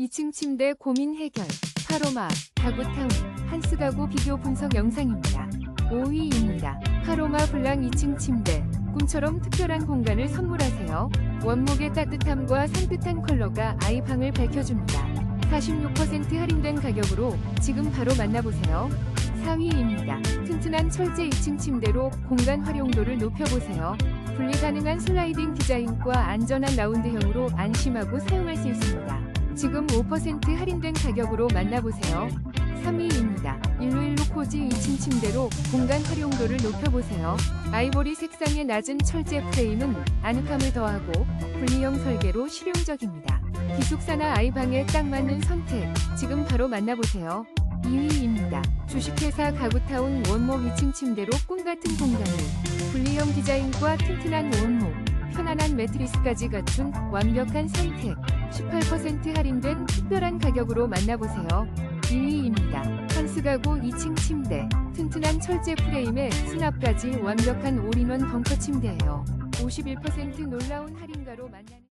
2층 침대 고민 해결, 파로마, 가구타운, 한스 가구 비교 분석 영상입니다. 5위입니다. 파로마 블랑 2층 침대, 꿈처럼 특별한 공간을 선물하세요. 원목의 따뜻함과 산뜻한 컬러가 아이 방을 밝혀줍니다. 46% 할인된 가격으로 지금 바로 만나보세요. 4위입니다. 튼튼한 철제 2층 침대로 공간 활용도를 높여보세요. 분리 가능한 슬라이딩 디자인과 안전한 라운드형으로 안심하고 사용할 수 있습니다. 지금 5% 할인된 가격으로 만나보세요. 3위입니다. 111 코지 2층 침대로 공간 활용도를 높여보세요. 아이보리 색상의 낮은 철제 프레임은 아늑함을 더하고 분리형 설계로 실용적입니다. 기숙사나 아이방에 딱 맞는 선택, 지금 바로 만나보세요. 2위입니다. 주식회사 가구타운 원목 2층 침대로 꿈같은 공간을 분리형 디자인과 튼튼한 원목, 편안한 매트리스까지 갖춘 완벽한 선택 18% 할인된 특별한 가격으로 만나보세요. 2위입니다. 한스 가구 2층 침대 튼튼한 철제 프레임에 수납까지 완벽한 올인원 벙커 침대예요. 51% 놀라운 할인가로 만나는